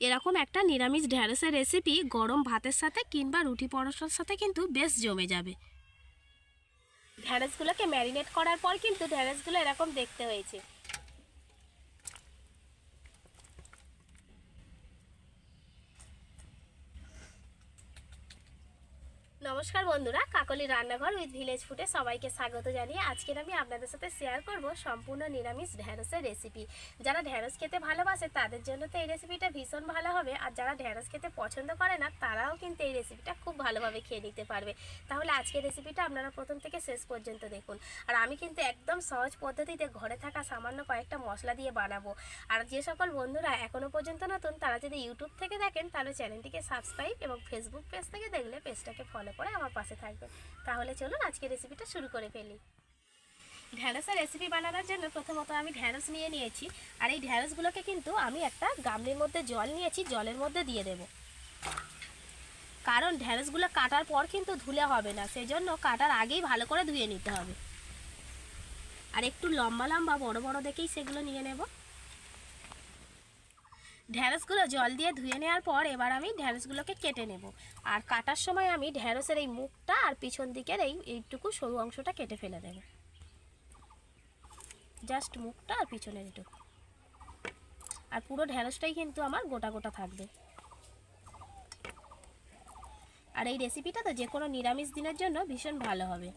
এরকম একটা নিরামিষ ঢ্যাঁড়সের রেসিপি গরম ভাতের সাথে কিংবা রুটি পরোটার সাথে কিন্তু বেশ জমে যাবে। ঢ্যাঁড়সগুলোকে ম্যারিনেট করার পর কিন্তু ঢ্যাঁড়সগুলো এরকম দেখতে হয়েছে। নমস্কার বন্ধুরা, কাকলি রান্নাঘর উইথ ভিলেজ ফুডে সবাইকে স্বাগত জানিয়ে আজকের আমি আপনাদের সাথে শেয়ার করব সম্পূর্ণ নিরামিষ ঢ্যাঁড়সের রেসিপি যারা ঢ্যাঁড়স খেতে ভালোবাসে, তাদের জন্য তো এই রেসিপিটা ভীষণ ভালো হবে। আর যারা ঢ্যাঁড়স খেতে পছন্দ করে না, তারাও কিন্তু এই রেসিপিটা খুব ভালোভাবে খেয়ে নিতে পারবে। তাহলে আজকের রেসিপিটা আপনারা প্রথম থেকে শেষ পর্যন্ত দেখুন। আর আমি কিন্তু একদম সহজ পদ্ধতিতে ঘরে থাকা সামান্য কয়েকটা মশলা দিয়ে বানাবো। আর যে সকল বন্ধুরা এখনও পর্যন্ত নতুন, তারা যদি ইউটিউব থেকে দেখেন, তাহলে চ্যানেলটিকে সাবস্ক্রাইব এবং ফেসবুক পেজ থেকে দেখলে পেজটাকে ফলো করে আমার পাশে থাকবেন তাহলে চলুন আজকে রেসিপিটা শুরু করে ফেলি। ঢ্যাঁড়সের রেসিপি বানানোর জন্য প্রথমত আমি ঢ্যাঁড়স নিয়ে নিয়েছি। আর এই ঢ্যাঁড়সগুলোকে কিন্তু আমি একটা গামলির মধ্যে জল নিয়েছি, জলের মধ্যে দিয়ে দেব। কারণ ঢ্যাঁড়সগুলো কাটার পর কিন্তু ধুলে হবে না সেই জন্য কাটার আগেই ভালো করে ধুয়ে নিতে হবে। আর একটু লম্বা লম্বা, বড় বড় দেখেই সেগুলো নিয়ে নেব। ঢ্যাঁড়সগুলো জল দিয়ে ধুয়ে নেওয়ার পর এবার আমি ঢ্যাঁড়সগুলোকে কেটে নেব। আর কাটার সময় আমি ঢ্যাঁড়সের এই মুখটা আর পিছন দিকের এই এইটুকু সরু অংশটা কেটে ফেলে দেব। জাস্ট মুখটা আর পিছনের এটুকু আর পুরো ঢ্যাঁড়সটাই কিন্তু আমার গোটা গোটা থাকবে। আর এই রেসিপিটা তো যে কোনো নিরামিষ দিনের জন্য ভীষণ ভালো হবে।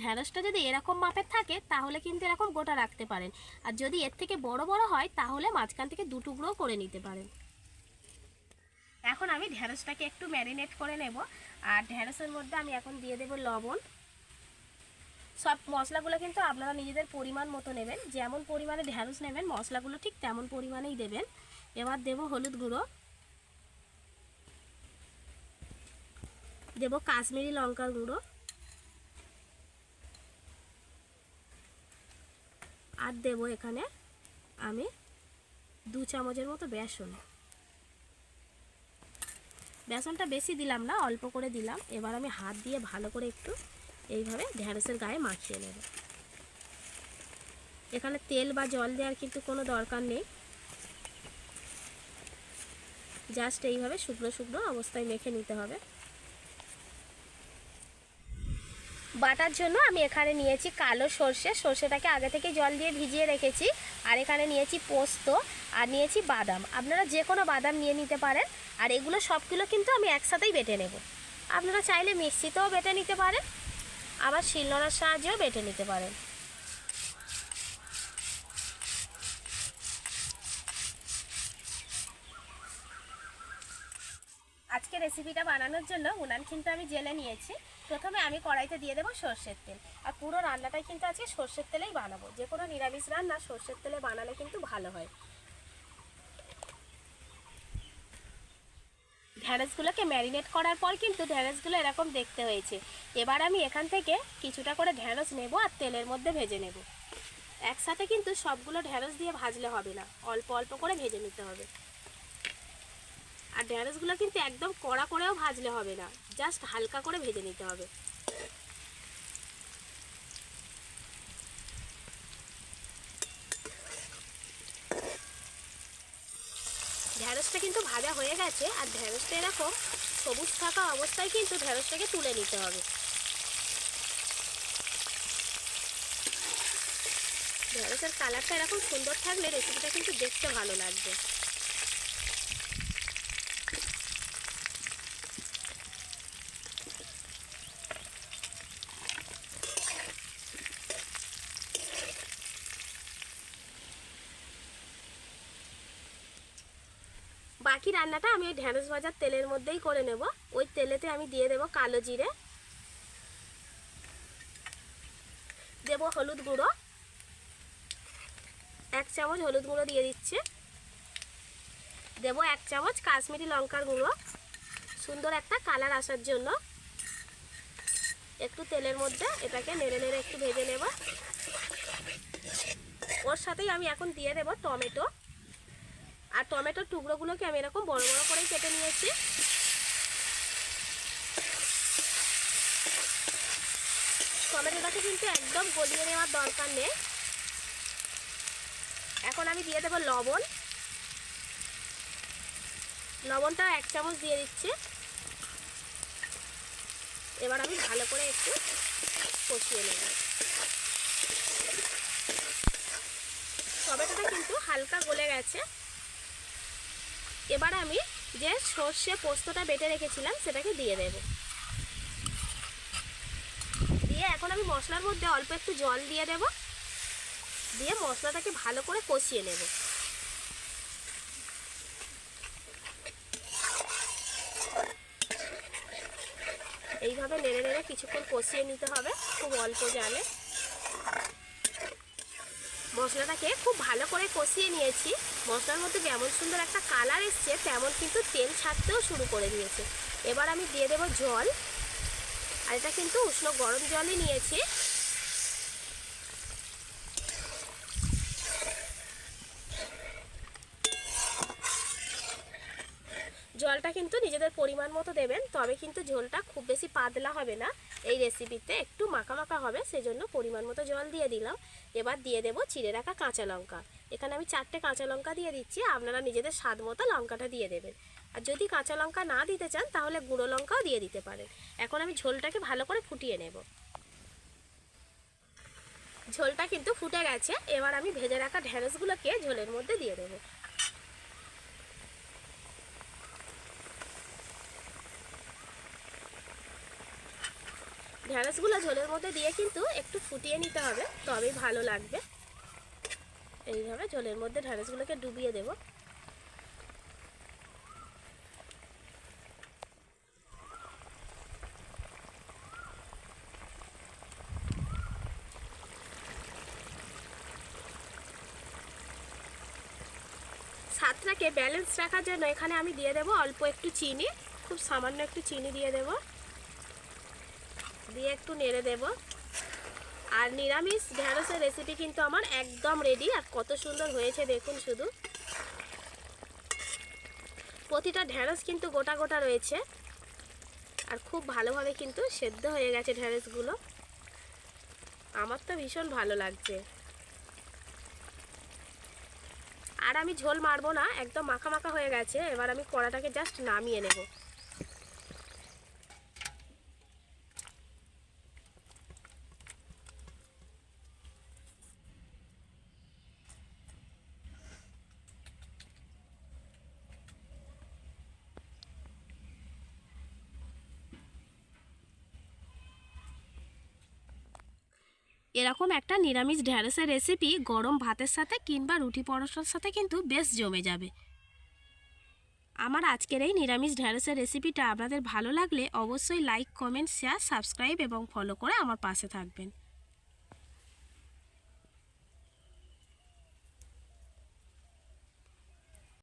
ঢ্যাঁড়সটা যদি এরকম মাপের থাকে, তাহলে কিন্তু এরকম গোটা রাখতে পারেন। আর যদি এর থেকে বড় বড় হয়, তাহলে মাঝখান থেকে দু টুকরোও করে নিতে পারেন। এখন আমি ঢ্যাঁড়সটাকে একটু ম্যারিনেট করে নেব। আর ঢ্যাঁড়সের মধ্যে আমি এখন দিয়ে দেব লবণ। সব মশলাগুলো কিন্তু আপনারা নিজেদের পরিমাণ মতো নেবেন। যেমন পরিমাণে ঢ্যাঁড়স নেবেন, মশলাগুলো ঠিক তেমন পরিমাণেই দেবেন। এবার দেব হলুদ গুঁড়ো। দেব কাশ্মীরি লঙ্কার গুঁড়ো। আর দেবো এখানে আমি দু চামচের মতো বেসন। বেসনটা বেশি দিলাম না, অল্প করে দিলাম। এবার আমি হাত দিয়ে ভালো করে একটু এইভাবে ঢ্যাঁড়সের গায়ে মাখিয়ে নেব। এখানে তেল বা জল দেওয়ার কিন্তু কোনো দরকার নেই। জাস্ট এইভাবে শুকনো শুকনো অবস্থায় মেখে নিতে হবে। বাটার জন্য আমি এখানে নিয়েছি কালো সর্ষে। সর্ষেটাকে আগে থেকে জল দিয়ে ভিজিয়ে রেখেছি। আর এখানে নিয়েছি পোস্ত আর নিয়েছি বাদাম। আপনারা যে কোনো বাদাম নিয়ে নিতে পারেন। আর এগুলো সবগুলো কিন্তু আমি একসাথেই বেটে নেব। আপনারা চাইলে মিক্সিতেও বেটে নিতে পারেন। আবার শিলনোড়ার সাহায্যেও বেটে নিতে পারেন। আজকে রেসিপিটা বানানোর জন্য উনান কিন্তু আমি জেলে নিয়েছি। প্রথমে আমি কড়াইতে দিয়ে দেবো সর্ষের তেল। আর পুরো রান্নাটাই কিন্তু আজকে সর্ষের তেলেই বানাবো। যে কোনো নিরামিষ রান্না সর্ষের তেলে বানালে কিন্তু ভালো হয়। ঢ্যাঁড়সগুলোকে ম্যারিনেট করার পর কিন্তু ঢ্যাঁড়সগুলো এরকম দেখতে হয়েছে। এবার আমি এখান থেকে কিছুটা করে ঢ্যাঁড়স নেব আর তেলের মধ্যে ভেজে নেব। একসাথে কিন্তু সবগুলো ঢ্যাঁড়স দিয়ে ভাজলে হবে না। অল্প অল্প করে ভেজে নিতে হবে। আর ঢ্যাঁড়সগুলো কিন্তু একদম কড়া করেও ভাজলে হবে না। জাস্ট হালকা করে ভেজে নিতে হবে। ঢ্যাঁড়সটা কিন্তু ভাজা হয়ে গেছে, আর ঢ্যাঁড়সটা এরকম সবুজ থাকা অবস্থায় কিন্তু ঢ্যাঁড়সটাকে তুলে নিতে হবে। ঢ্যাঁড়সের কালারটা এরকম সুন্দর থাকলে রেসিপিটা কিন্তু দেখতে ভালো লাগবে। বাকি রান্নাটা আমি ওই ঢ্যাঁড়স ভাজার তেলের মধ্যেই করে নেব। ওই তেলেতে আমি দিয়ে দেব কালো জিরে। দেব হলুদ গুঁড়ো। এক চামচ হলুদ গুঁড়ো দিয়ে দিচ্ছে। দেব এক চামচ কাশ্মীরি লঙ্কার গুঁড়ো। সুন্দর একটা কালার আসার জন্য একটু তেলের মধ্যে এটাকে নেড়ে নেড়ে একটু ভেজে নেব। ওর সাথেই আমি এখন দিয়ে দেব টমেটো। আর টমেটোর টুকরোগুলোকে আমি এরকম বড় বড় করেই কেটে নিয়েছি। টমেটোটাকে কিন্তু একদম গলিয়ে নেওয়ার দরকার নেই। এখন আমি দিয়ে দেবো লবণ। লবণটা এক চামচ দিয়ে দিচ্ছি। এবার আমি ভালো করে একটু কষিয়ে নেব। টমেটোটা কিন্তু হালকা গলে গেছে। এবার আমি যে সর্ষে পোস্তটা বেটে রেখেছিলাম, সেটাকে দিয়ে দেব। দিয়ে এখন আমি মশলার মধ্যে অল্প একটু জল দিয়ে দেব। দিয়ে মশলাটাকে ভালো করে কষিয়ে নেব। এইভাবে নেড়ে নেড়ে কিছুক্ষণ কষিয়ে নিতে হবে, খুব অল্প জালে। মশলাটাকে খুব ভালো করে কষিয়ে নিয়েছি। মশলার মধ্যে যেমন সুন্দর একটা কালার এসছে, তেমন কিন্তু তেল ছাড়তেও শুরু করে দিয়েছে। এবার আমি দিয়ে দেবো জল। আর এটা কিন্তু উষ্ণ গরম জলই নিয়েছি। জলটা কিন্তু নিজেদের পরিমাণ মতো দেবেন, তবে কিন্তু ঝোলটা খুব বেশি পাতলা হবে না। এই রেসিপিতে একটু মাখা মাখা হবে, সেজন্য পরিমাণ মতো জল দিয়ে দিলাম। এবার দিয়ে দেবো চিড়ে রাখা কাঁচা লঙ্কা। এখানে আমি চারটে কাঁচা লঙ্কা দিয়ে দিচ্ছি, আপনারা নিজেদের স্বাদ মতো লঙ্কাটা দিয়ে দেবেন। আর যদি কাঁচা লঙ্কা না দিতে চান, তাহলে গুঁড়ো লঙ্কাও দিয়ে দিতে পারেন। এখন আমি ঝোলটাকে ভালো করে ফুটিয়ে নেব। ঝোলটা কিন্তু ফুটে গেছে, এবার আমি ভেজে রাখা ঢেঁড়সগুলোকে ঝোলের মধ্যে দিয়ে দেবো। ঢ্যাঁড়সগুলো ঝোলের মধ্যে দিয়ে কিন্তু একটু ফুটিয়ে নিতে হবে, তবেই ভালো লাগবে। এইভাবে ঝোলের মধ্যে ঢ্যাঁড়সগুলোকে ডুবিয়ে দেব। স্বাদটাকে ব্যালেন্স রাখার জন্য এখানে আমি দিয়ে দেব অল্প একটু চিনি, খুব সামান্য একটু চিনি দিয়ে দেবো। দিয়ে একটু নেড়ে দেব। আর নিরামিষ ঢ্যাঁড়সের রেসিপি কিন্তু আমার একদম রেডি আর কত সুন্দর হয়েছে দেখুন শুধু। প্রতিটা ঢ্যাঁড়স কিন্তু গোটা গোটা রয়েছে, আর খুব ভালোভাবে কিন্তু সেদ্ধ হয়ে গেছে ঢ্যাঁড়সগুলো আমার তো ভীষণ ভালো লাগছে। আর আমি ঝোল মারবো না, একদম মাখা মাখা হয়ে গেছে, এবার আমি কড়াটাকে জাস্ট নামিয়ে নেব। এরকম একটা নিরামিষ ঢ্যাঁড়সের রেসিপি গরম ভাতের সাথে কিংবা রুটি পরোটার সাথে কিন্তু বেশ জমে যাবে। আমার আজকের এই নিরামিষ ঢ্যাঁড়সের রেসিপিটা আপনাদের ভালো লাগলে অবশ্যই লাইক কমেন্ট শেয়ার সাবস্ক্রাইব এবং ফলো করে আমার পাশে থাকবেন।